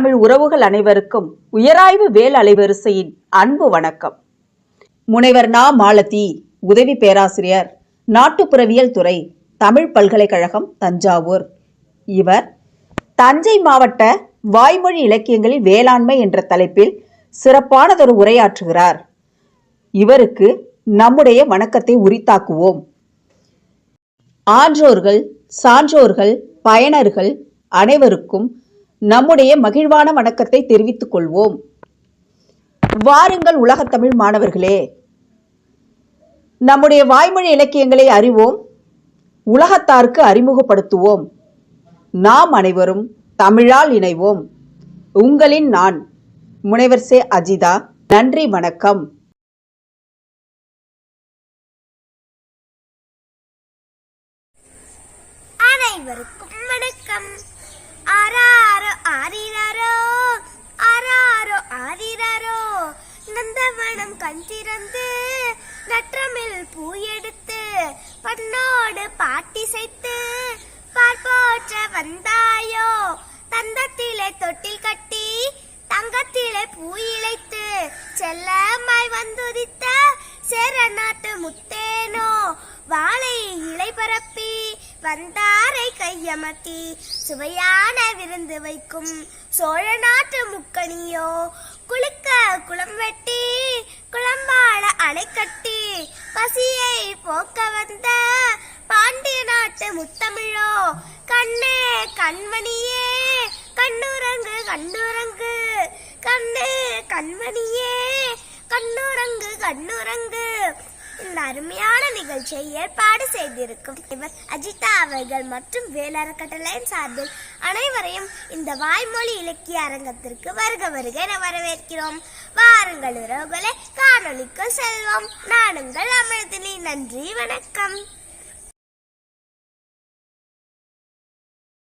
தமிழ் உறவுகள் அனைவருக்கும் உயராய்வு வேல் அலைவரிசையின் அன்பு வணக்கம். முனைவர் நா. மாலதி உதவி பேராசிரியர் நாட்டுப்புறவியல் துறை தமிழ் பல்கலைக்கழகம் தஞ்சாவூர். இவர் தஞ்சை மாவட்ட வாய்மொழி இலக்கியங்களில் வேளாண்மை என்ற தலைப்பில் சிறப்பானதொரு உரையாற்றுகிறார். இவருக்கு நம்முடைய வணக்கத்தை உரித்தாக்குவோம். ஆன்றோர்கள் சான்றோர்கள் பயனர்கள் அனைவருக்கும் நம்முடைய மகிழ்வான வணக்கத்தை தெரிவித்துக் கொள்வோம். வாருங்கள் உலகத்தமிழ் மாணவர்களே. நம்முடைய வாய்மொழி இலக்கியங்களை அறிவோம். உலகத்தாருக்கு அறிமுகப்படுத்துவோம். நாம் அனைவரும் தமிழால் இணைவோம். உங்களின் நான் முனைவர் சே அஜிதா. நன்றி வணக்கம் அனைவருக்கும் வணக்கம் ஆராரோ ஆரிராரோ ஆராரோ நந்தவனம் கண் திறந்து நற்றமில் பூ எடுத்து பண்ணோடு பாட்டிசைத்து பார்ப்போற்ற வந்தாயோ? தந்தத்திலே தொட்டில் கட்டி தங்கத்திலே பூ இழைத்து செல்லமாய் வந்துதித்த சேர நாட்டு முத்தேனோ? வாழை இலை பரப்பி வந்தாரை கையமர்த்தி சுவையான விருந்து வைக்கும் சோழ நாட்டு முக்கணியோ? குளிக்க குளம் வெட்டி குளம்பாட அணை கட்டி பசியை போக்க வந்த பாண்டிய நாட்டு முத்தமிழோ கண்ணே கண்மணியே கண்ணுரங்கு கண்ணுரங்கு கண்ணே கண்மணியே கண்ணுரங்கு கண்ணுரங்கு. இந்த அருமையான நிகழ்ச்சியை ஏற்பாடு செய்திருக்கும் இவர் அஜிதா அவர்கள் மற்றும் வேலறக்கட்டளையின் சார்பில் அனைவரையும் இந்த வாய்மொழி இலக்கிய அரங்கத்திற்கு வருக வருக என வரவேற்கிறோம். வாருங்கள் உறவுகளை காணொளிக்கு செல்வோம். நானுங்கள் அமிர்தினி நன்றி வணக்கம்.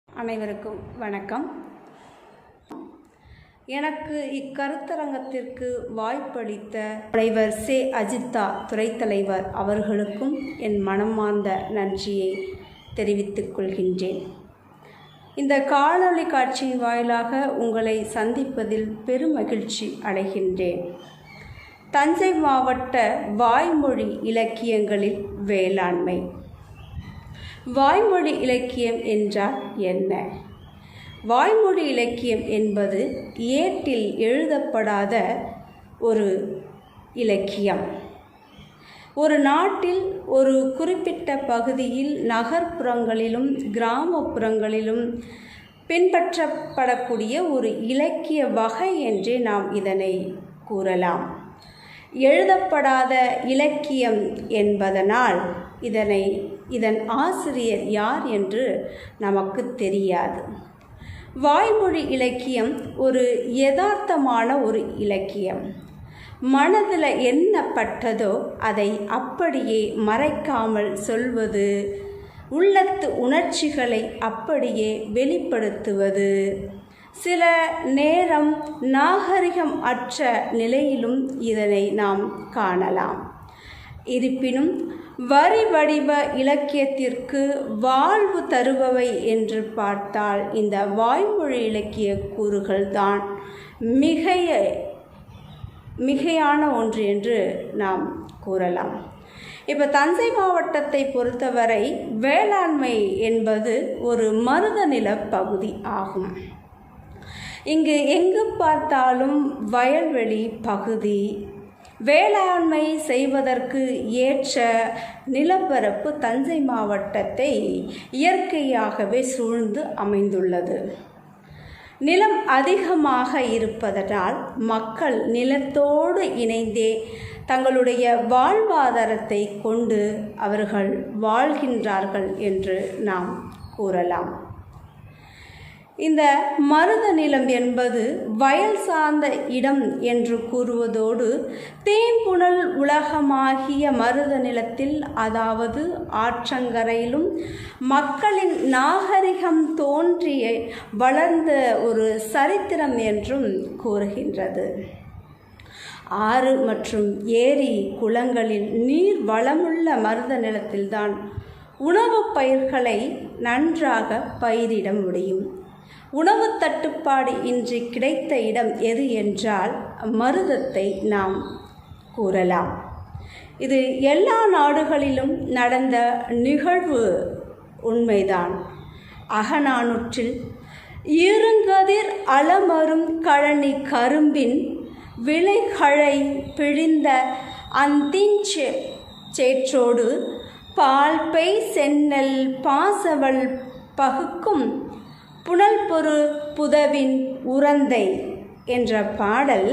அனைவருக்கும் வணக்கம். எனக்கு இக்கருத்தரங்கத்திற்கு வாய்ப்பளித்த தலைவர் சே அஜித்தா துறைத்தலைவர் அவர்களுக்கும் என் மனமார்ந்த நன்றியை தெரிவித்துக் கொள்கின்றேன். இந்த காணொளி காட்சியின் வாயிலாக உங்களை சந்திப்பதில் பெருமகிழ்ச்சி அடைகின்றேன். தஞ்சை மாவட்ட வாய்மொழி இலக்கியங்களில் வேளாண்மை. வாய்மொழி இலக்கியம் என்றால் என்ன? வாய்மொழி இலக்கியம் என்பது ஏட்டில் எழுதப்படாத ஒரு இலக்கியம். ஒரு நாட்டில் ஒரு குறிப்பிட்ட பகுதியில் நகர்ப்புறங்களிலும் கிராமப்புறங்களிலும் பின்பற்றப்படக்கூடிய ஒரு இலக்கிய வகை என்றே நாம் இதனை கூறலாம். எழுதப்படாத இலக்கியம் என்பதனால் இதனை இதன் ஆசிரியர் யார் என்று நமக்கு தெரியாது. வாய்மொழி இலக்கியம் ஒரு யதார்த்தமான ஒரு இலக்கியம். மனதில் என்னப்பட்டதோ அதை அப்படியே மறைக்காமல் சொல்வது உள்ளத்து உணர்ச்சிகளை அப்படியே வெளிப்படுத்துவது. சில நேரம் நாகரிகம் அற்ற நிலையிலும் இதனை நாம் காணலாம். இருப்பினும் வரி வடிவ இலக்கியத்திற்கு வாழ்வு தருபவை என்று பார்த்தால் இந்த வாய்மொழி இலக்கிய கூறுகள்தான் மிகைய மிகையான ஒன்று என்று நாம் கூறலாம். இப்போ தஞ்சை மாவட்டத்தை பொறுத்தவரை வேளாண்மை என்பது ஒரு மருத நில பகுதி ஆகும். இங்கு எங்கு பார்த்தாலும் வயல்வெளி பகுதி வேளாண்மை செய்வதற்கு ஏற்ற நிலப்பரப்பு தஞ்சை மாவட்டத்தை இயற்கையாகவே சூழ்ந்து அமைந்துள்ளது. நிலம் அதிகமாக இருப்பதனால் மக்கள் நிலத்தோடு இணைந்தே தங்களுடைய வாழ்வாதாரத்தை கொண்டு அவர்கள் வாழ்கின்றார்கள் என்று நாம் கூறலாம். இந்த மருத நிலம் என்பது வயல் சார்ந்த இடம் என்று கூறுவதோடு தேன்புணல் உலகமாகிய மருத நிலத்தில் அதாவது ஆற்றங்கரையிலும் மக்களின் நாகரிகம் தோன்றிய வளர்ந்த ஒரு சரித்திரம் என்றும் கூறுகின்றது. ஆறு மற்றும் ஏரி குளங்களில் நீர் வளமுள்ள மருத நிலத்தில்தான் உணவுப் பயிர்களை நன்றாக பயிரிட முடியும். உணவு தட்டுப்பாடு இன்றி கிடைத்த இடம் எது என்றால் மருதத்தை நாம் கூறலாம். இது எல்லா நாடுகளிலும் நடந்த நிகழ்வு உண்மைதான். அகநானூற்றில் இருங்கதிர் அலமரும் கழனி கரும்பின் விளைகளை பிழிந்த அந்திஞ்சே சேற்றோடு பால் பெய் சென்னல் பாசவள் பகுக்கும் புனல் பொரு புதவின் உரந்தை என்ற பாடல்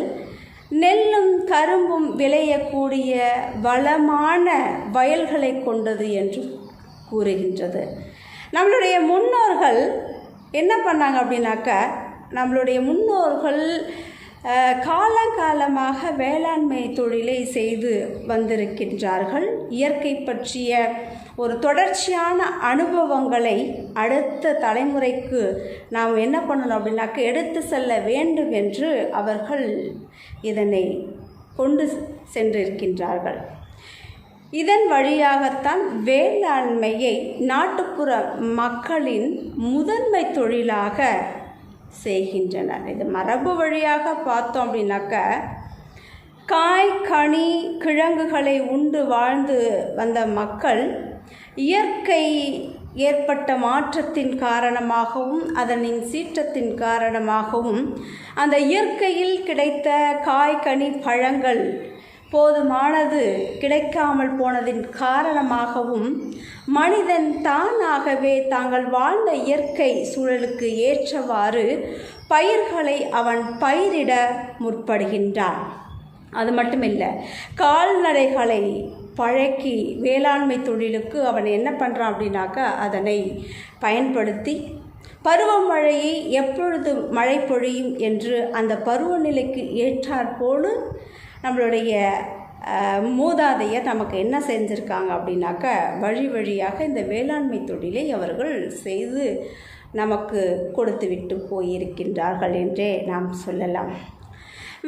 நெல்லும் கரும்பும் விளையக்கூடிய வளமான வயல்களை கொண்டது என்று கூறுகின்றது. நம்மளுடைய முன்னோர்கள் என்ன பண்ணாங்க அப்படின்னாக்க நம்மளுடைய முன்னோர்கள் காலங்காலமாக காலகாலமாக வேளாண்மை தொழிலை செய்து வந்திருக்கின்றார்கள். இயற்கை பற்றிய ஒரு தொடர்ச்சியான அனுபவங்களை அடுத்த தலைமுறைக்கு நாம் என்ன பண்ணணும் அப்படின்னாக்க எடுத்து செல்ல வேண்டும் என்று அவர்கள் இதனை கொண்டு சென்றிருக்கின்றார்கள். இதன் வழியாகத்தான் வேளாண்மையை நாட்டுப்புற மக்களின் முதன்மை தொழிலாக செய்கின்றனர். இது மரபு வழியாக பார்த்தோம் அப்படின்னாக்க காய் கனி கிழங்குகளை உண்டு வாழ்ந்து வந்த மக்கள் இயற்கை ஏற்பட்ட மாற்றத்தின் காரணமாகவும் அதனின் சீற்றத்தின் காரணமாகவும் அந்த இயற்கையில் கிடைத்த காய் கனி பழங்கள் போதுமானது கிடைக்காமல் போனதின் காரணமாகவும் மனிதன் தானாகவே தாங்கள் வாழ்ந்த இயற்கை சூழலுக்கு ஏற்றவாறு பயிர்களை அவன் பயிரிட முற்படுகின்றான். அது மட்டுமில்லை கால்நடைகளை பழக்கி வேளாண்மை தொழிலுக்கு அவன் என்ன பண்ணுறான் அப்படின்னாக்கா அதனை பயன்படுத்தி பருவமழையை எப்பொழுது மழை பொழியும் என்று அந்த பருவநிலைக்கு ஏற்றாற்போல் நம்மளுடைய அஹ், மூதாதையர் நமக்கு என்ன செஞ்சுருக்காங்க அப்படின்னாக்க வழி வழியாக இந்த வேளாண்மை தொழிலை அவர்கள் செய்து நமக்கு கொடுத்து விட்டு போயிருக்கின்றார்கள் என்றே நாம் சொல்லலாம்.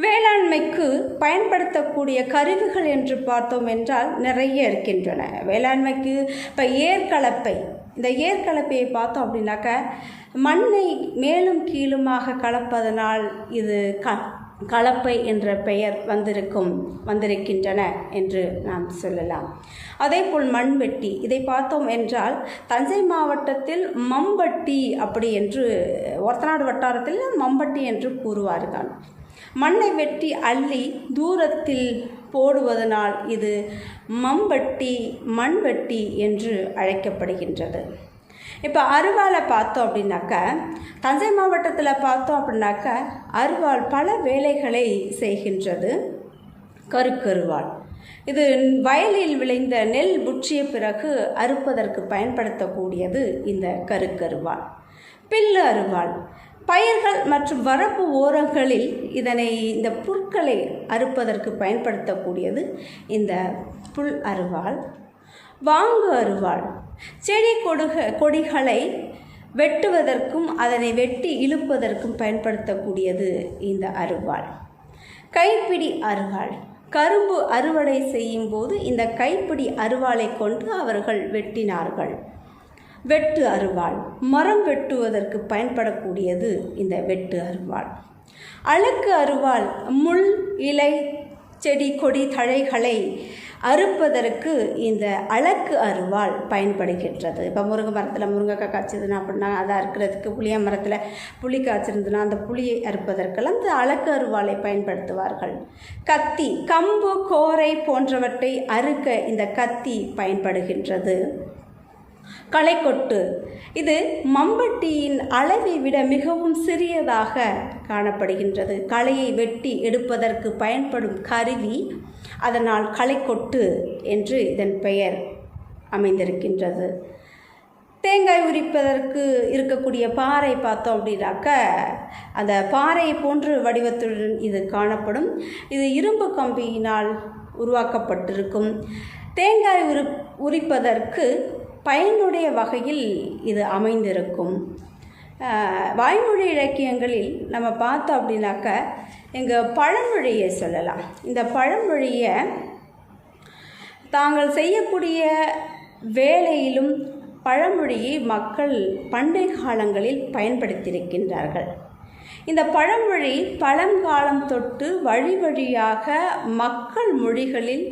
வேளாண்மைக்கு பயன்படுத்தக்கூடிய கருவிகள் என்று பார்த்தோம் என்றால் நிறைய இருக்கின்றன. வேளாண்மைக்கு இப்போ ஏற்கலப்பை இந்த ஏற்கலப்பையை பார்த்தோம் அப்படின்னாக்க மண்ணை மேலும் கீழுமாக கலப்பதனால் இது க கலப்பை என்ற பெயர் வந்திருக்கும் வந்திருக்கின்றன என்று நாம் சொல்லலாம். அதேபோல் மண்வெட்டி இதை பார்த்தோம் என்றால் தஞ்சை மாவட்டத்தில் மம்பட்டி அப்படி என்று ஒரத்தநாடு வட்டாரத்தில் மம்பட்டி என்று கூறுவார்கள். மண்ணை வெட்டி அள்ளி தூரத்தில் போடுவதனால் இது மம்பட்டி மண்வெட்டி என்று அழைக்கப்படுகின்றது. இப்போ அருவாளை பார்த்தோம் அப்படின்னாக்க தஞ்சை மாவட்டத்தில் பார்த்தோம் அப்படின்னாக்க அருவாள் பல வேலைகளை செய்கின்றது. கருக்கருவாள். இது வயலில் விளைந்த நெல் புற்றிய பிறகு அறுப்பதற்கு பயன்படுத்தக்கூடியது இந்த கருக்கருவாள். பில்லு அருவாள். பயிர்கள் மற்றும் வரப்பு ஓரங்களில் இதனை இந்த புற்களை அறுப்பதற்கு பயன்படுத்தக்கூடியது இந்த புல் அருவாள் வாங்கு அருவாள் செடி கொடுக கொடிகளை வெட்டுவதற்கும் அதனை வெட்டி இழுப்பதற்கும் பயன்படுத்தக்கூடியது இந்த அருவாள் கைப்பிடி அருவாள் கரும்பு அறுவடை செய்யும் போது இந்த கைப்பிடி அருவாளை கொண்டு அவர்கள் வெட்டினார்கள். வெட்டு அருவாள் மரம் வெட்டுவதற்கு பயன்படக்கூடியது இந்த வெட்டு அருவாள் அழுக்கு அருவாள் முள் இலை செடி கொடி தழைகளை அறுப்பதற்கு இந்த அலக்கு அருவாள் பயன்படுகின்றது. இப்போ முருங்கை மரத்தில் முருங்கைக்காய் காய்ச்சதுன்னா அப்படின்னா அதை அறுக்கிறதுக்கு புளிய மரத்தில் புளி காய்ச்சிருந்ததுன்னா அந்த புளியை அறுப்பதற்கெல்லாம் இந்த அழக்கு அருவாளை பயன்படுத்துவார்கள். கத்தி கம்பு கோரை போன்றவற்றை அறுக்க இந்த கத்தி பயன்படுகின்றது. களைக்கொட்டு. இது மம்பட்டியின் அளவை விட மிகவும் சிறியதாக காணப்படுகின்றது. களையை வெட்டி எடுப்பதற்கு பயன்படும் கருவி அதனால் களைக்கொட்டு என்று இதன் பெயர் அமைந்திருக்கின்றது. தேங்காய் உரிப்பதற்கு இருக்கக்கூடிய பாறை பார்த்தோம் அப்படின்னாக்க அந்த பாறை போன்று வடிவத்துடன் இது காணப்படும். இது இரும்பு கம்பியினால் உருவாக்கப்பட்டிருக்கும். தேங்காய் உரி உரிப்பதற்கு பயனுடைய வகையில் இது அமைந்திருக்கும். வாய்மொழி இலக்கியங்களில் நம்ம பார்த்தோம் அப்படின்னாக்க எங்கள் பழமொழியை சொல்லலாம். இந்த பழமொழியை தாங்கள் செய்யக்கூடிய வேலையிலும் பழமொழியை மக்கள் பண்டைய காலங்களில் பயன்படுத்தியிருக்கின்றார்கள். இந்த பழமொழி பழங்காலம் தொட்டு வழி வழியாக மக்கள் மொழிகளில்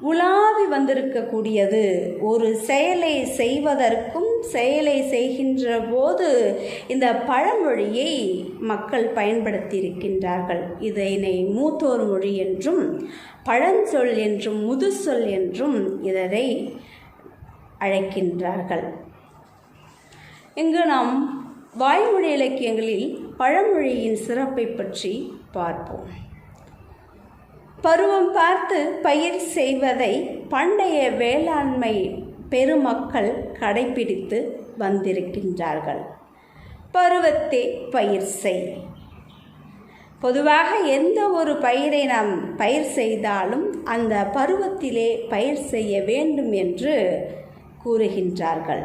உலாவி வந்திருக்கக்கூடியது. ஒரு செயலை செய்வதற்கும் செயலை செய்கின்ற போது இந்த பழமொழியை மக்கள் பயன்படுத்தியிருக்கின்றார்கள். இதனை மூத்தோர் மொழி என்றும் பழஞ்சொல் என்றும் முதுசொல் என்றும் இதனை அழைக்கின்றார்கள். இங்கு நாம் வாய்மொழி இலக்கியங்களில் பழமொழியின் சிறப்பை பற்றி பார்ப்போம். பருவம் பார்த்து பயிர் செய்வதை பண்டைய வேளாண்மை பெருமக்கள் கடைபிடித்து வந்திருக்கின்றார்கள். பருவத்தே பயிர் செய். பொதுவாக எந்த ஒரு பயிரை நாம் பயிர் செய்தாலும் அந்த பருவத்திலே பயிர் செய்ய வேண்டும் என்று கூறுகின்றார்கள்.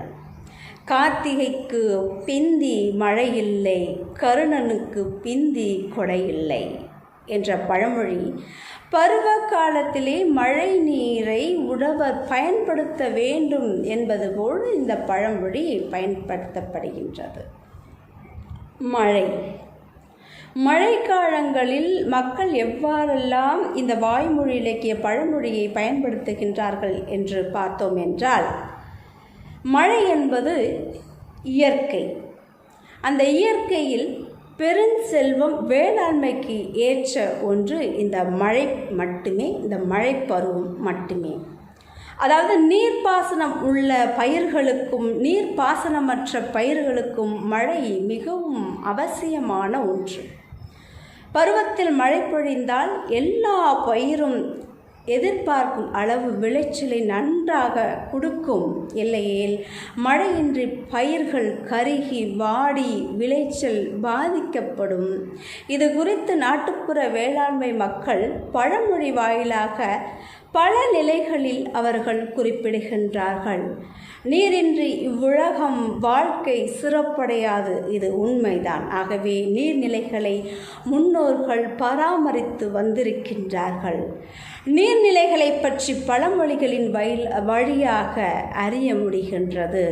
கார்த்திகைக்கு பிந்தி மழையில்லை கருணனுக்கு பிந்தி கொடையில்லை என்ற பழமொழி. பருவ காலத்திலே மழை நீரை உழவர் பயன்படுத்த வேண்டும் என்பது போல் இந்த பழமொழி பயன்படுத்தப்படுகின்றது. மழை. மழைக்காலங்களில் மக்கள் எவ்வாறெல்லாம் இந்த வாய்மொழி இலக்கிய பழமொழியை பயன்படுத்துகின்றார்கள் என்று பார்த்தோம் என்றால் மழை என்பது இயற்கை. அந்த இயற்கையில் பெருஞ்செல்வம் வேளாண்மைக்கு ஏற்ற ஒன்று இந்த மழை மட்டுமே இந்த மழை பருவம் மட்டுமே. அதாவது நீர்ப்பாசனம் உள்ள பயிர்களுக்கும் நீர்ப்பாசனமற்ற பயிர்களுக்கும் மழை மிகவும் அவசியமான ஒன்று. பருவத்தில் மழை பொழிந்தால் எல்லா பயிரும் எதிர்பார்க்கும் அளவு விளைச்சலை நன்றாக கொடுக்கும் இல்லையேல் மழையின்றி பயிர்கள் கருகி வாடி விளைச்சல் பாதிக்கப்படும். இது குறித்து நாட்டுப்புற வேளாண்மை மக்கள் பழமொழி வாயிலாக பல நிலைகளில் அவர்கள் குறிப்பிடுகின்றார்கள். நீரின்றி இவ்வுலகம் வாழ்க்கை சிறப்படையாது இது உண்மைதான். ஆகவே நீர்நிலைகளை முன்னோர்கள் பராமரித்து வந்திருக்கின்றார்கள். நீர்நிலைகளை பற்றி பழமொழிகளின் வயல் வழியாக அறிய முடிகின்றது.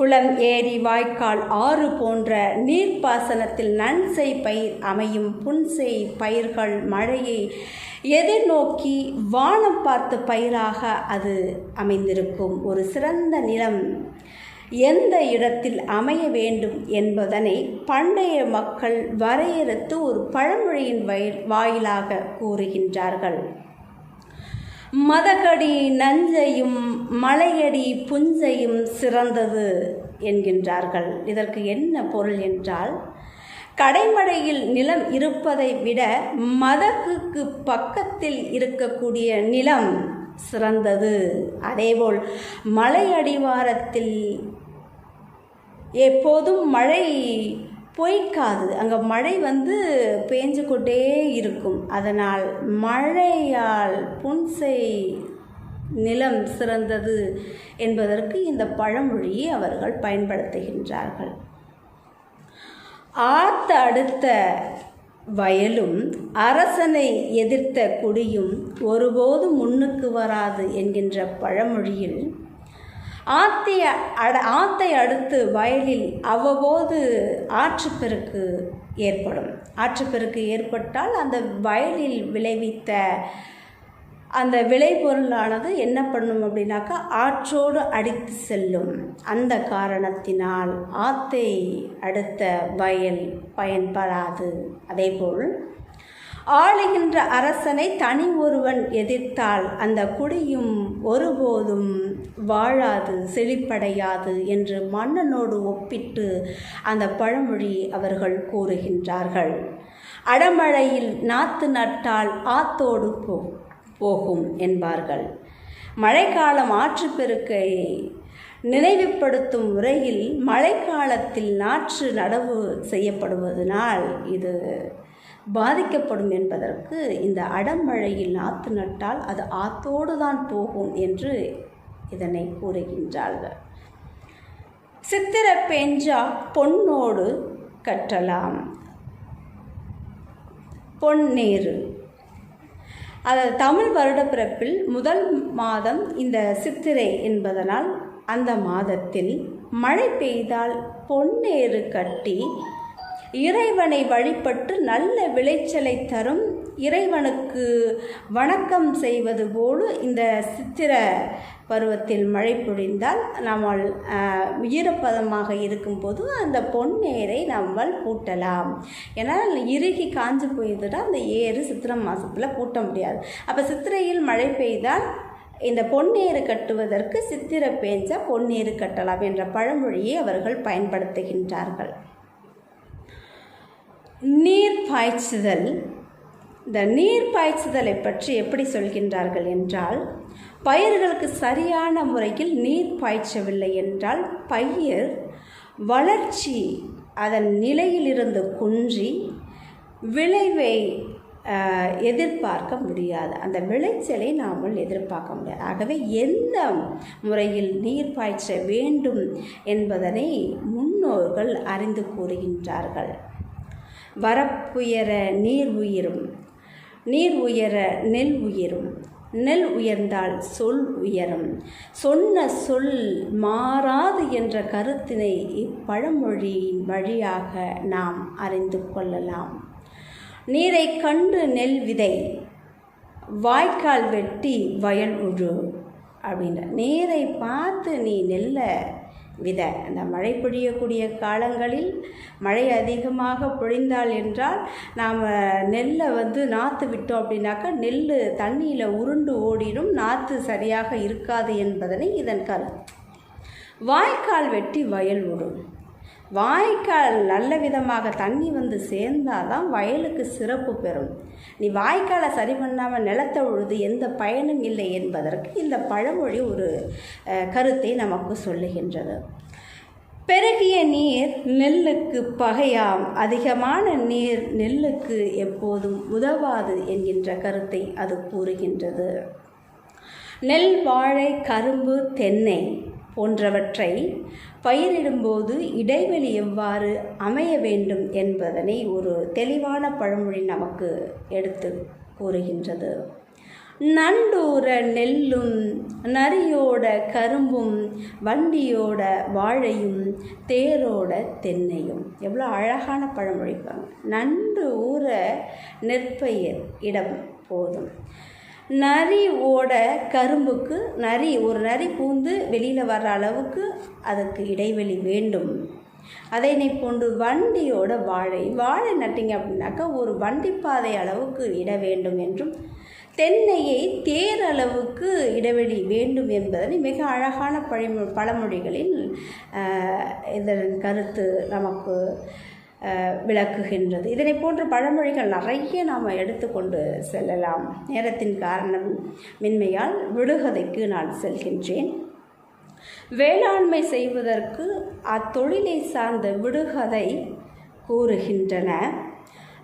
குளம் ஏரி வாய்க்கால் ஆறு போன்ற நீர்ப்பாசனத்தில் நன்செய் பயிர் அமையும் புன்செய் பயிர்கள் மழையை எதிர்நோக்கி வானம் பார்த்த பயிராக அது அமைந்திருக்கும். ஒரு சிறந்த நிலம் எந்த இடத்தில் அமைய வேண்டும் என்பதனை பண்டைய மக்கள் வரையறுத்து ஒரு பழமொழியின் வாயிலாக கூறுகின்றார்கள். மதகடி நஞ்சையும் மலையடி புஞ்சையும் சிறந்தது என்கின்றார்கள். இதற்கு என்ன பொருள் என்றால் கடைமடையில் நிலம் இருப்பதை விட மதகுக்கு பக்கத்தில் இருக்கக்கூடிய நிலம் சிறந்தது. அதேபோல் மலை அடிவாரத்தில் எப்போதும் மழை பொய்க்காது. அங்கே மழை வந்து பேஞ்சு கொண்டே இருக்கும். அதனால் மழையால் புன்சை நிலம் சிறந்தது என்பதற்கு இந்த பழமொழியை அவர்கள் பயன்படுத்துகின்றார்கள். ஆத்த அடுத்த வயலும் அரசனை எதிர்த்த குடியும் ஒருபோதும் முன்னுக்கு வராது என்கின்ற பழமொழியில் ஆத்திய அட ஆத்தை அடுத்து வயலில் அவ்வப்போது ஆற்றுப்பெருக்கு ஏற்படும். ஆற்றுப்பெருக்கு ஏற்பட்டால் அந்த வயலில் விளைவித்த அந்த விளைபொருளானது என்ன பண்ணும் அப்படின்னாக்கா ஆற்றோடு அடித்து செல்லும். அந்த காரணத்தினால் ஆத்தை அடுத்த வயல் பயன்படாது. அதேபோல் ஆளுகின்ற அரசனை தனி ஒருவன் எதிர்த்தால் அந்த குடியும் ஒருபோதும் வாழாது செழிப்படையாது என்று மன்னனோடு ஒப்பிட்டு அந்த பழமொழி அவர்கள் கூறுகின்றார்கள். அடமழையில் நாத்து நட்டால் ஆத்தோடு போ போகும் என்பார்கள். மழைக்காலம் ஆற்றுப்பெருக்கை நினைவுபடுத்தும் முறையில் மழைக்காலத்தில் நாற்று நடவு செய்யப்படுவதனால் இது பாதிக்கப்படும் என்பதற்கு இந்த அடமழையில் நாற்று நட்டால் அது ஆத்தோடு தான் போகும் என்று இதனை கூறுகின்றார்கள். சித்திர பெஞ்சா பொன்னோடு கட்டலாம். பொன்னேறு. அதாவது தமிழ் வருடப்பிறப்பில் முதல் மாதம் இந்த சித்திரை என்பதனால் அந்த மாதத்தில் மழை பெய்தால் பொன்னேறு கட்டி இறைவனை வழிபட்டு நல்ல விளைச்சலை தரும் இறைவனுக்கு வணக்கம் செய்வது போல இந்த சித்திர பருவத்தில் மழை பொழிந்தால் நம்மால் ஈரப்பதமாக இருக்கும்போது அந்த பொன்னேரை நம்மள் பூட்டலாம். ஏன்னா இறுகி காஞ்சு போயிருந்துட்டால் அந்த ஏறு சித்திரை மாதத்தில் பூட்ட முடியாது. அப்போ சித்திரையில் மழை பெய்தால் இந்த பொன்னேறு கட்டுவதற்கு சித்திரை பேஞ்ச பொன்னேறு கட்டலாம் என்ற பழமொழியை அவர்கள் பயன்படுத்துகின்றார்கள். நீர் பாய்ச்சுதல் இந்த நீர் பாய்ச்சுதலை பற்றி எப்படி சொல்கின்றார்கள் என்றால் பயிர்களுக்கு சரியான முறையில் நீர் பாய்ச்சவில்லை என்றால் பயிர் வளர்ச்சி அதன் நிலையிலிருந்து குன்றி விளைவை எதிர்பார்க்க முடியாது. அந்த விளைச்சலை நாமல் எதிர்பார்க்க முடியாது. ஆகவே எந்த முறையில் நீர் பாய்ச்ச வேண்டும் என்பதனை முன்னோர்கள் அறிந்து கூறுகின்றார்கள். வரப்புயர நீர் உயிரும் நீர் உயர நெல் உயரும் நெல் உயர்ந்தால் சொல் உயரும். சொன்ன சொல் மாறாது என்ற கருத்தினை இப்பழமொழியின் வழியாக நாம் அறிந்து கொள்ளலாம். நீரை கண்டு நெல் விதை வாய்க்கால் வெட்டி வயல் உழு அப்படின்ற நீரை பார்த்து நீ நெல்லை விதை. அந்த மழை பொழியக்கூடிய காலங்களில் மழை அதிகமாக பொழிந்தால் என்றால் நாம் நெல்லை வந்து நாற்று விட்டோம் அப்படின்னாக்கா நெல் தண்ணியில் உருண்டு ஓடிடும் நாற்று சரியாக இருக்காது என்பதனை இதன் கருத்து. வாய்க்கால் வெட்டி வயல் விடும் வாய்க்கால் நல்ல விதமாக தண்ணி வந்து சேர்ந்தால் தான் வயலுக்கு சிறப்பு பெறும். நீ வாய்க்காலை சரி பண்ணாமல் நிலத்தை உழுது எந்த பயனும் இல்லை என்பதற்கு இந்த பழமொழி ஒரு கருத்தை நமக்கு சொல்லுகின்றது. பெருகிய நீர் நெல்லுக்கு பகையாம் அதிகமான நீர் நெல்லுக்கு எப்போதும் உதவாது என்கின்ற கருத்தை அது கூறுகின்றது. நெல் வாழை கரும்பு தென்னை போன்றவற்றை பயிரிடும்போது இடைவெளி எவ்வாறு அமைய வேண்டும் என்பதனை ஒரு தெளிவான பழமொழி நமக்கு எடுத்து கூறுகின்றது. நண்டூர நெல்லும் நரியோட கரும்பும் வண்டியோட வாழையும் தேரோட தென்னையும். எவ்வளோ அழகான பழமொழி நண்டு ஊற நெற்பயிர் இடம் போதும். நரி ஓட கரும்புக்கு நரி ஒரு நரி பூந்து வெளியில் வர்ற அளவுக்கு அதுக்கு இடைவெளி வேண்டும். அதனை போன்று வண்டியோட வாழை. வாழை நட்டிங்க அப்படின்னாக்கா ஒரு வண்டி பாதை அளவுக்கு இட வேண்டும் என்றும் தென்னையை தேர் அளவுக்கு இடைவெளி வேண்டும் என்பதனை மிக அழகான பழமொ பழமொழிகளில் இதன் கருத்து நமக்கு விளக்குகின்றது. இதனை போன்ற பழமொழிகள் நிறைய நாம் எடுத்துக்கொண்டு செல்லலாம். நேரத்தின் காரணம் மின்மையால் விடுகதைக்கு நான் செல்கின்றேன். வேளாண்மை செய்வதற்கு அத்தொழிலை சார்ந்த விடுகதை கூறுகின்றன.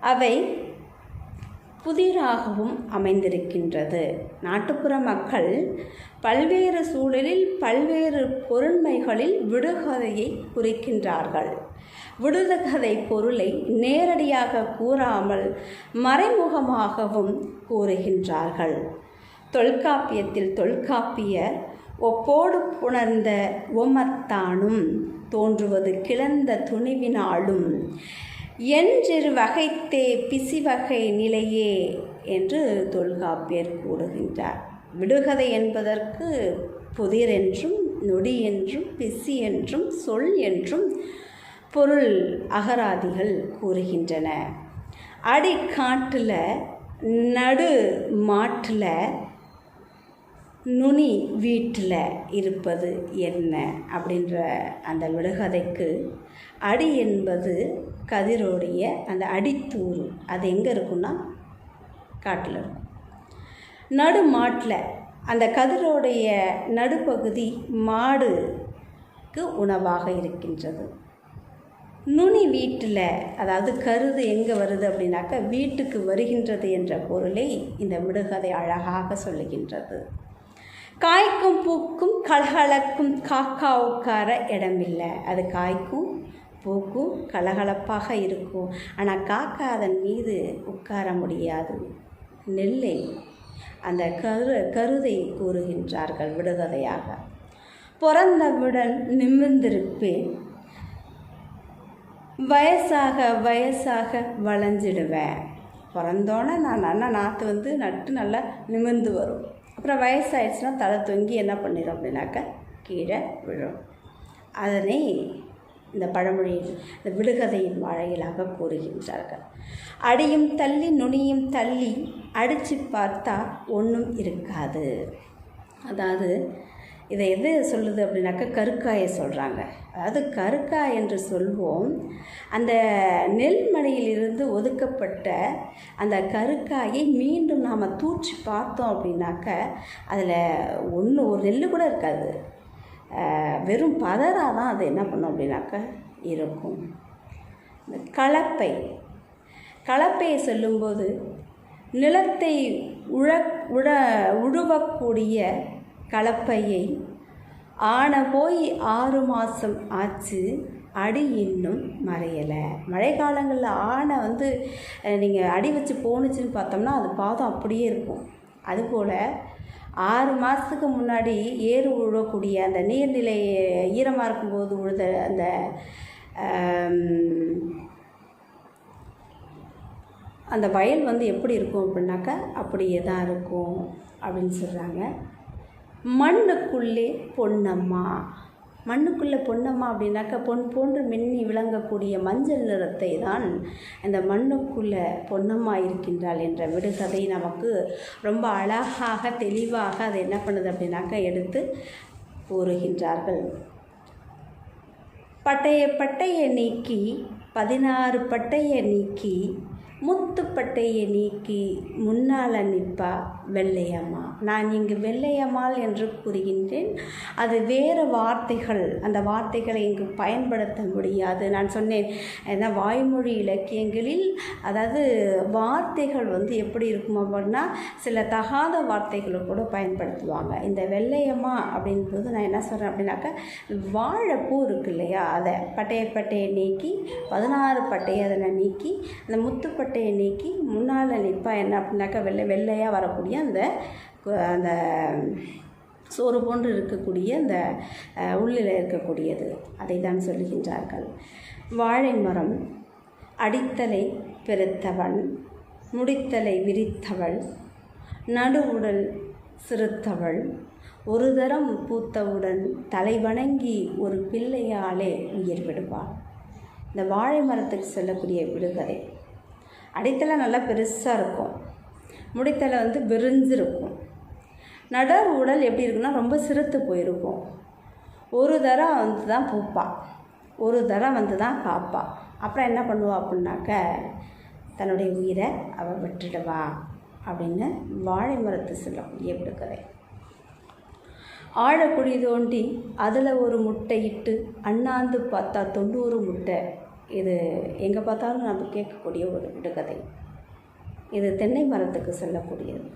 அவை புதிராகவும் அமைந்திருக்கின்றது. நாட்டுப்புற மக்கள் பல்வேறு சூழலில் பல்வேறு பொருண்மைகளில் விடுகதையை குறிக்கின்றார்கள். விடுதகதை பொருளை நேரடியாக கூறாமல் மறைமுகமாகவும் கூறுகின்றார்கள். தொல்காப்பியத்தில் தொல்காப்பியர் ஒப்போடு புணர்ந்த உமத்தானும் தோன்றுவது கிளந்த துணிவினாலும் என்றிரு வகைத்தே பிசிவகை நிலையே என்று தொல்காப்பியர் கூறுகின்றார். விடுகதை என்பதற்கு புதிர் என்றும் நொடி என்றும் பிசி என்றும் சொல் என்றும் பொருள் அகராதிகள் கூறுகின்றன. அடிக்காட்டில் நடு மாட்டில் நுனி வீட்டில் இருப்பது என்ன? அப்படின்ற அந்த விடுகதைக்கு அடி என்பது கதிரோடைய அந்த அடித்தூர் அது எங்கே இருக்குன்னா காட்டில் இருக்கும். நடு மாட்டில் அந்த கதிரோடைய நடுப்பகுதி மாடுக்கு உணவாக இருக்கின்றது. நுனி வீட்டில் அதாவது கருது எங்கே வருது அப்படின்னாக்கா வீட்டுக்கு வருகின்றது என்ற பொருளை இந்த விடுகதை அழகாக சொல்லுகின்றது. காய்க்கும் பூக்கும் கலகலக்கும் காக்கா உட்கார இடமில்லை. அது காய்க்கும் பூக்கும் கலகலப்பாக இருக்கும். ஆனால் காக்கா அதன் மீது உட்கார முடியாது. நெல்லை அந்த கரு கருதை கூறுகின்றார்கள் விடுகதையாக பிறந்தவுடன் நிமிர்ந்திருப்பேன். வயசாக வயசாக வளைஞ்சிடுவேன். பிறந்தோன்னே நான் நல்லா நாற்று வந்து நட்டு நல்லா நிமிர்ந்து வரும். அப்புறம் வயசாயிடுச்சுன்னா தலை தொங்கி என்ன பண்ணிடும் அப்படின்னாக்க கீழே விழும். அதனை இந்த பழமொழியில் இந்த விடுகதையின் வாழையிலாக கூறுகின்றார்கள். அடியும் தள்ளி நுனியும் தள்ளி அடித்து பார்த்தா ஒன்றும் இருக்காது. அதாவது இதை எது சொல்லுது அப்படின்னாக்கா கருக்காயை சொல்கிறாங்க அதாவது கருக்காய் என்று சொல்வோம். அந்த நெல்மணியிலிருந்து ஒதுக்கப்பட்ட அந்த கருக்காயை மீண்டும் நாம் தூற்றி பார்த்தோம் அப்படின்னாக்க அதில் ஒன்று ஒரு நெல் கூட இருக்காது. வெறும் பதறாக தான் அது என்ன பண்ணும் அப்படின்னாக்க இருக்கும். இந்த கலப்பை. கலப்பையை சொல்லும்போது நிலத்தை உழ உழ உழுவக்கூடிய கலப்பையை. ஆன போய் ஆறு மாதம் ஆச்சு அடி இன்னும் மறையலை. மழை காலங்களில் ஆனை வந்து நீங்கள் அடி வச்சு போணுச்சுன்னு பார்த்தோம்னா அது பாதம் அப்படியே இருக்கும். அதுபோல் ஆறு மாதத்துக்கு முன்னாடி ஏறு உழக்கூடிய அந்த நீர்நிலை ஈரமாக இருக்கும்போது உழுத அந்த அந்த வயல் வந்து எப்படி இருக்கும் அப்படின்னாக்கா அப்படியே தான் இருக்கும் அப்படின்னு சொல்கிறாங்க மண்ணுக்குள்ளே பொன்னம்மா. மண்ணுக்குள்ளே பொன்னம்மா அப்படின்னாக்கா பொன் போன்று மின்னி விளங்கக்கூடிய மஞ்சள் நிறத்தை தான் அந்த மண்ணுக்குள்ளே பொன்னம்மா இருக்கின்றாள் என்ற விடுகதை நமக்கு ரொம்ப அழகாக தெளிவாக அதை என்ன பண்ணுது அப்படின்னாக்கா எடுத்து கூறுகின்றார்கள். பட்டைய பட்டைய நீக்கி பதினாறு பட்டைய நீக்கி முத்துப்பட்டையை நீக்கி முன்னால் நிற்பா வெள்ளையம்மா. நான் இங்கு வெள்ளையம்மாள் என்று கூறுகின்றேன். அது வேறு வார்த்தைகள். அந்த வார்த்தைகளை இங்கு பயன்படுத்த முடியாது. நான் சொன்னேன் ஏன்னா வாய்மொழி இலக்கியங்களில் அதாவது வார்த்தைகள் வந்து எப்படி இருக்கும் அப்படின்னா சில தகாத வார்த்தைகளை கூட பயன்படுத்துவாங்க. இந்த வெள்ளையம்மா அப்படின்போது நான் என்ன சொல்கிறேன் அப்படின்னாக்கா வாழைப்பூ இருக்கு இல்லையா அதை. பட்டையை பட்டையை நீக்கி பதினாறு பட்டையை அதனை நீக்கி அந்த முத்துப்பட்டை பட்டையை நீக்கி முன்னால் நிற்பா என்ன அப்படின்னாக்கா வெள்ளை வெள்ளையாக வரக்கூடிய அந்த அந்த சோறு போன்று இருக்கக்கூடிய அந்த உள்ளில் இருக்கக்கூடியது. அதை தான் சொல்லுகின்றார்கள். வாழை மரம் அடித்தலை பெருத்தவன் முடித்தலை விரித்தவள் நடுவுடல் சிறுத்தவள் ஒரு தரம் பூத்தவுடன் தலை வணங்கி ஒரு பிள்ளையாலே உயிர் விடுவாள். இந்த வாழை மரத்துக்கு சொல்லக்கூடிய விடுகதை அடித்தலை நல்லா பெருசாக இருக்கும். முடித்தலை வந்து விரிஞ்சிருக்கும் நடர் உடல் எப்படி இருக்குன்னா ரொம்ப சிறுத்து போயிருக்கும். ஒரு தரம் வந்து தான் பூப்பா. ஒரு தரம் வந்து தான் காப்பா. அப்புறம் என்ன பண்ணுவா அப்படின்னாக்க தன்னுடைய உயிரை அவள் விட்டுடுவா அப்படின்னு வாழை மரத்து சொல்லக்கூடிய விடுகதை ஆழக்குழி தோண்டி அதில் ஒரு முட்டை இட்டு அண்ணாந்து பார்த்தா தொண்ணூறு முட்டை. இது எங்கே பார்த்தாலும் நம்ம கேட்கக்கூடிய ஒரு விடுகதை. இது தென்னை மரத்துக்கு சொல்லக்கூடியது.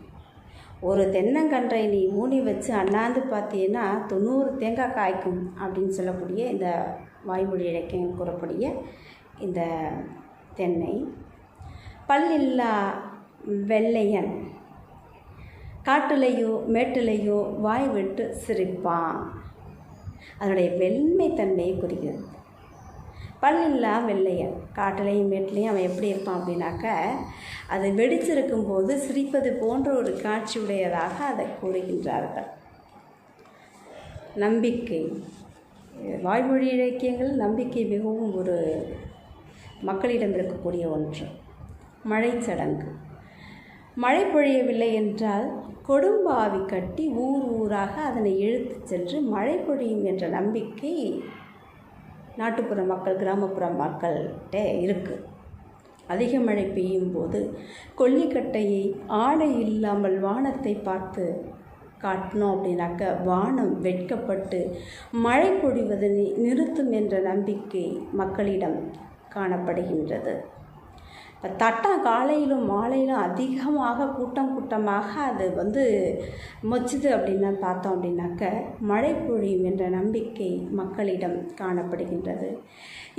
ஒரு தென்னங்கன்றை நீ மூடி வச்சு அண்ணாந்து பார்த்தீங்கன்னா தொண்ணூறு தேங்காய் காய்க்கும் அப்படின்னு சொல்லக்கூடிய இந்த வாய்மொழி இலக்கியம் கூறக்கூடிய இந்த தென்னை. பல்லில்லா வெள்ளையன். காட்டுலேயோ மேட்டுலேயோ வாய் விட்டு சிரிப்பான். அதனுடைய வெண்மைத்தன்மையை குறிக்கிறது. பல்லில்லா வெள்ளையன். காட்டிலையும் மேட்டுலையும் அவன் எப்படி இருப்பான் அப்படின்னாக்க அது வெடிச்சிருக்கும் போது சிரிப்பது போன்ற ஒரு காட்சி உடையதாக அதை கூறுகின்றார்கள். நம்பிக்கை. வாய்மொழி இலக்கியங்கள் நம்பிக்கை மிகவும் ஒரு மக்களிடம் இருக்கக்கூடிய ஒன்று. மழைச்சடங்கு மழை பொழியவில்லை என்றால் கொடும்பாவி கட்டி ஊர் ஊராக அதனை இழுத்துச் சென்று மழை பொழியும் என்ற நம்பிக்கை நாட்டுப்புற மக்கள் கிராமப்புற மக்கள்கிட்ட இருக்குது அதிக மழை பெய்யும் போது கொல்லிக்கட்டையை ஆடை இல்லாமல் வானத்தை பார்த்து காட்டினோம் அப்படின்னாக்க வானம் வெட்கப்பட்டு மழை பொழிவதை நிறுத்தும் என்ற நம்பிக்கை மக்களிடம் காணப்படுகின்றது. இப்போ தட்டம் காலையிலும் மாலையிலும் அதிகமாக கூட்டம் கூட்டமாக அது வந்து மொச்சுது அப்படின்னு பார்த்தோம் அப்படின்னாக்க மழை பொழியும் என்ற நம்பிக்கை மக்களிடம் காணப்படுகின்றது.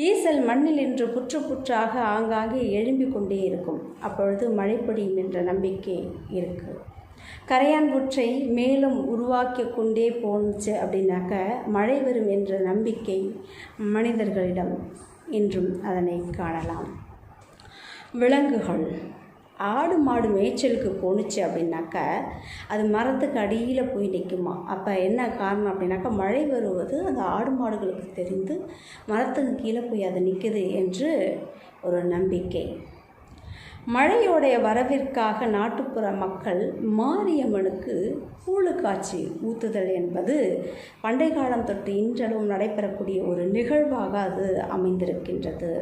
ஈசல் மண்ணில் இன்று புற்று புற்றாக ஆங்காங்கே எழும்பிக் கொண்டே இருக்கும். அப்பொழுது மழை பொழியும் என்ற நம்பிக்கை இருக்குது கரையான் புற்றை மேலும் உருவாக்கி கொண்டே போணுச்சு அப்படின்னாக்க மழை வரும் என்ற நம்பிக்கை மனிதர்களிடம் இன்றும் அதனை காணலாம். விலங்குகள். ஆடு மாடு மேய்ச்சலுக்கு போணுச்சு அப்படின்னாக்க அது மரத்துக்கு அடியில் போய் நிற்குமா அப்போ என்ன காரணம் அப்படின்னாக்கா மழை வருவது அந்த ஆடு மாடுகளுக்கு தெரிந்து மரத்துக்கு கீழே போய் அது நிற்குது என்று ஒரு நம்பிக்கை. மழையோடைய வரவிற்காக நாட்டுப்புற மக்கள் மாரியம்மனுக்கு கூழு காட்சி ஊத்துதல் என்பது பண்டை காலம் தொட்டு இன்றளவும் நடைபெறக்கூடிய ஒரு நிகழ்வாக அது அமைந்திருக்கின்றது.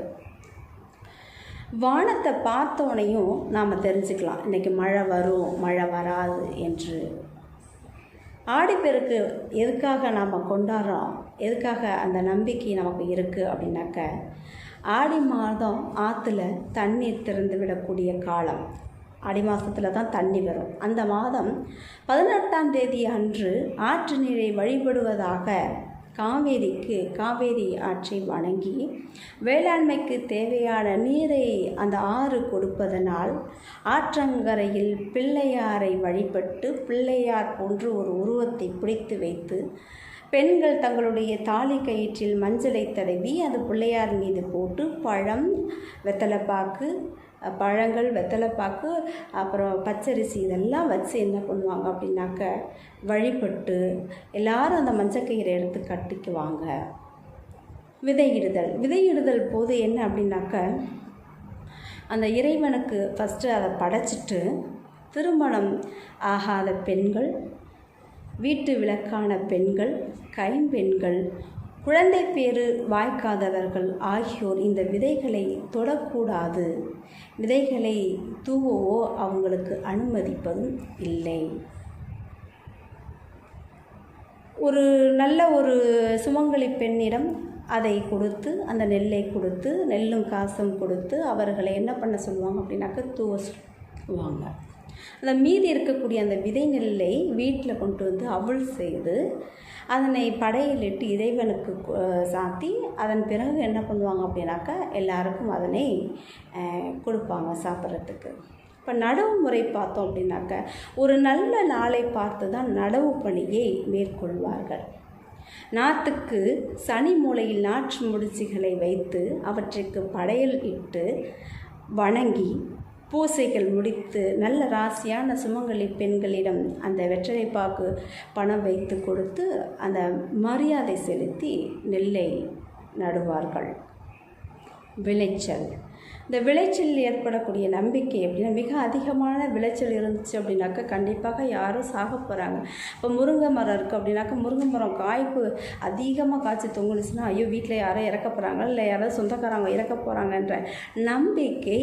வானத்தை பார்த்தோனையும் நாம் தெரிஞ்சுக்கலாம். இன்றைக்கி மழை வரும் மழை வராது என்று. ஆடிப்பெருக்கு எதுக்காக நாம் கொண்டாடுறோம்? எதுக்காக அந்த நம்பிக்கை நமக்கு இருக்குது அப்படின்னாக்க ஆடி மாதம் ஆற்றுல தண்ணீர் திறந்து விடக்கூடிய காலம். ஆடி மாதத்தில் தான் தண்ணி வரும். அந்த மாதம் பதினெட்டாம் தேதி அன்று ஆற்று நீரை வழிபடுவதாக காவேரிக்கு காவேரி ஆற்றை வணங்கி வேளாண்மைக்கு தேவையான நீரை அந்த ஆறு கொடுப்பதனால் ஆற்றங்கரையில் பிள்ளையாரை வழிபட்டு பிள்ளையார் போன்று ஒரு உருவத்தை பிடித்து வைத்து பெண்கள் தங்களுடைய தாலி கயிற்றில் மஞ்சளை தடவி அது பிள்ளையார் மீது போட்டு பழம் வெத்தலைப்பாக்கு பழங்கள் வெத்தலைப்பாக்கு அப்புறம் பச்சரிசி இதெல்லாம் வச்சு என்ன பண்ணுவாங்க அப்படின்னாக்க வழிபட்டு எல்லாரும் அந்த மஞ்சக்கயிறை எடுத்து கட்டிக்குவாங்க. விதையிடுதல். விதையிடுதல் போது என்ன அப்படின்னாக்க அந்த இறைவனுக்கு ஃபஸ்ட்டு அதை படைச்சிட்டு திருமணம் ஆகாத பெண்கள் வீட்டு விளக்கான பெண்கள் கைம்பெண்கள் குழந்தை பேறு வாய்க்காதவர்கள் ஆகியோர் இந்த விதைகளை தொடக்கூடாது. விதைகளை தூவவோ அவங்களுக்கு அனுமதிப்பதும் இல்லை. ஒரு நல்ல ஒரு சுமங்கலி பெண்ணிடம் அதை கொடுத்து அந்த நெல்லை கொடுத்து நெல்லும் காசும் கொடுத்து அவர்களை என்ன பண்ண சொல்லுவாங்க அப்படின்னாக்க தூவ சொல்லுவாங்க. அந்த மீதி இருக்கக்கூடிய அந்த விதை நெல்லை வீட்டில் கொண்டு வந்து அவள் செய்து அதனை படையிலிட்டு இறைவனுக்கு சாத்தி அதன் பிறகு என்ன பண்ணுவாங்க அப்படின்னாக்கா எல்லாருக்கும் அதனை கொடுப்பாங்க சாப்பிட்றதுக்கு. இப்போ நடவு முறை பார்த்தோம் அப்படின்னாக்க ஒரு நல்ல நாளை பார்த்து தான் நடவு பணியை மேற்கொள்வார்கள். நாற்றுக்கு சனி மூலையில் நாற்று முடிச்சுகளை வைத்து அவற்றிற்கு படையல் இட்டு வணங்கி பூசைகள் முடித்து நல்ல ராசியான சுமங்கலி பெண்களிடம் அந்த வெற்றலைப்பாக்கு பணம் வைத்து கொடுத்து அந்த மரியாதை செலுத்தி நெல்லை நடுவார்கள். விளைச்சல். இந்த விளைச்சல் ஏற்படக்கூடிய நம்பிக்கை அப்படின்னா மிக அதிகமான விளைச்சல் இருந்துச்சு அப்படின்னாக்கா கண்டிப்பாக யாரும் சாக போகிறாங்க இப்போ முருங்கை மரம் இருக்குது அப்படின்னாக்கா முருங்கை மரம் காய்ப்பு அதிகமாக காய்ச்சி தொங்குனுச்சுன்னா ஐயோ வீட்டில் யாரோ இறக்க போகிறாங்க இல்லை யாராவது சொந்தக்காரங்க இறக்க போகிறாங்கன்ற நம்பிக்கை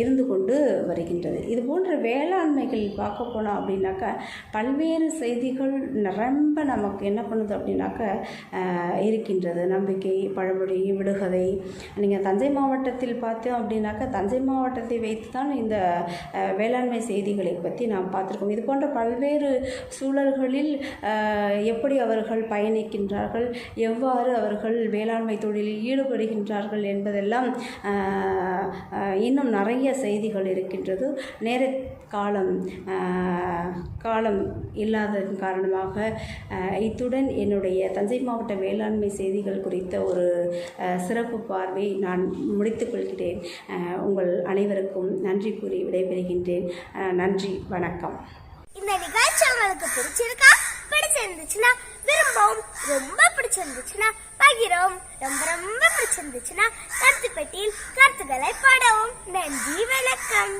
இருந்து கொண்டு வருகின்றது. இது போன்ற வேளாண்மைகள் பார்க்க போனோம் அப்படின்னாக்கா பல்வேறு செய்திகள் நிரம்ப நமக்கு என்ன பண்ணுது அப்படின்னாக்கா இருக்கின்றது. நம்பிக்கை பழமொழி விடுகதை நீங்கள் தஞ்சை மாவட்டத்தில் பார்த்தோம் அப்படின்னாக்கா தஞ்சை மாவட்டத்தை வைத்து தான் இந்த வேளாண்மை செய்திகளை பற்றி நாம் பார்த்துருக்கோம். இது போன்ற பல்வேறு சூழல்களில் எப்படி அவர்கள் பயணிக்கின்றார்கள் எவ்வாறு அவர்கள் வேளாண்மை தொழிலில் ஈடுபடுகின்றார்கள் என்பதெல்லாம் இன்னும் நிறைய செய்திகள் இருக்கின்றது. நேர காலம் காலம் இல்லாததன் காரணமாக இத்துடன் என்னுடைய தஞ்சை மாவட்ட வேளாண்மை செய்திகள் குறித்த ஒரு சிறப்பு பார்வை நான் முடித்துக்கொள்கிறேன் உங்கள் அனைவருக்கும் நன்றி கூறி விடைபெறுகின்றேன். நன்றி வணக்கம். இந்த நிகழ்ச்சி உங்களுக்கு பிடிச்சிருக்கா? பிடிச்சிருந்துச்சுன்னா விரும்பவும் ரொம்ப பிடிச்சிருந்துச்சுன்னா பகிரவும். ரொம்ப ரொம்ப பிடிச்சிருந்துச்சுன்னா கருத்து பெட்டியில் கருத்துக்களை பாடவும். நன்றி வணக்கம்.